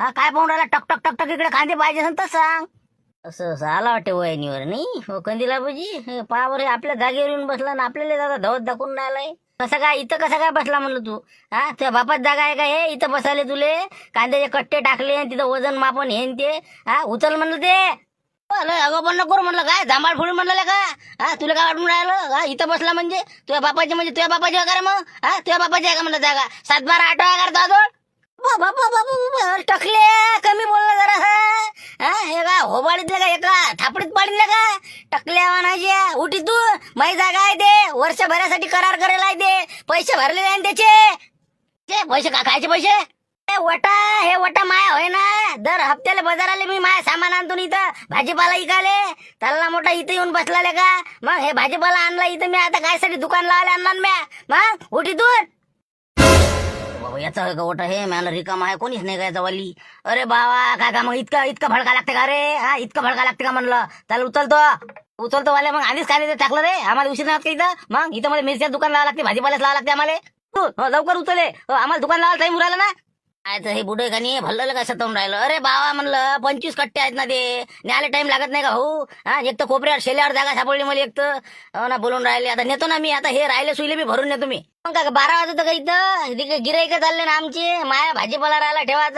हा काय पाहून राहिला टक टक टक टक इकडे कांदे पाहिजे असेल तर सांग. असं असं आला वाटते वहिनीवर नाही? हो बुजी पावर आपल्या जागेवर येऊन बसला ना आपल्याला दादा धवत दाखवून राहिलाय कसं काय इथं कसं काय बसला म्हणलं तू? हा तुझ्या बापात जागा आहे का हे? इथं बसायले तुले? कांद्याचे कट्टे टाकले आणि तिथं वजन मापन हे न ते. हा उचल म्हणलं ते. लय अगं पण नको करू म्हणलं काय जांभाळ फोडून म्हणलं का? हा तुला काय वाटून राहिलं? हा इथं बसला म्हणजे? तुझ्या बापाची म्हणजे तुझ्या बापाची आहे का रे मग? हा तुझ्या बापाची आहे का म्हणलं जागा? सात बारा आठ आहे करता बाबा टकले कमी बोलला जरा हा? हे का होबाडीतलं का एका थापडीत पाडलं का? टकल्या म्हणायचे उठी तू माही जागा आहे ते वर्षभरासाठी करार करायला आहे ते पैसे भरलेले आहे ना त्याचे. ते पैसे का खायचे पैसे? वटा हे वटा माया होय ना दर हप्त्याला बाजाराले मी माया सामान आणतो इथं भाजीपाला इकाले त्याला मोठा इथं येऊन बसलाले का? मग हे भाजीपाला आणला इथं मी आता काय साठी दुकान लावले आणणार म्या मग उठी तू. याचा गवटा हे मला रिकामा आहे कोणीच नाही काय जवळली. वाली अरे बाबा काका मग इतका इतका भडका लागते का रे? हा इतका भडका लागते का म्हणलं? त्याला उचलतो. उचलतो वाले मग आधीच काय टाकलं रे. आम्हाला उशीर नाही का इथं? मग? इथं मध्ये मिरच्या दुकान लावा लागते भाजीपाल्याच लावा लागते आम्हाला. हो, लवकर उचले हो, आम्हाला दुकान लावायला टाईम उराला ना. काय तर हे बुडे का भल्ल भल्लं का सतवून राहिलं. अरे बावा म्हणलं पंचवीस कट्टे आहेत ना ते. न्यायला टाइम लागत नाही का हो हा एक तर कोपऱ्यावर शेल्यावर जागा सापडली मला एक तर. हो ना बोलून राहिले. आता नेतो ना मी आता हे राहिले सुईले मी भरून नेतो मी. मग का बारा वाजता का इथं गिराईक चालले ना आमचे. माया भाजीपाला राहायला ठेवायचा.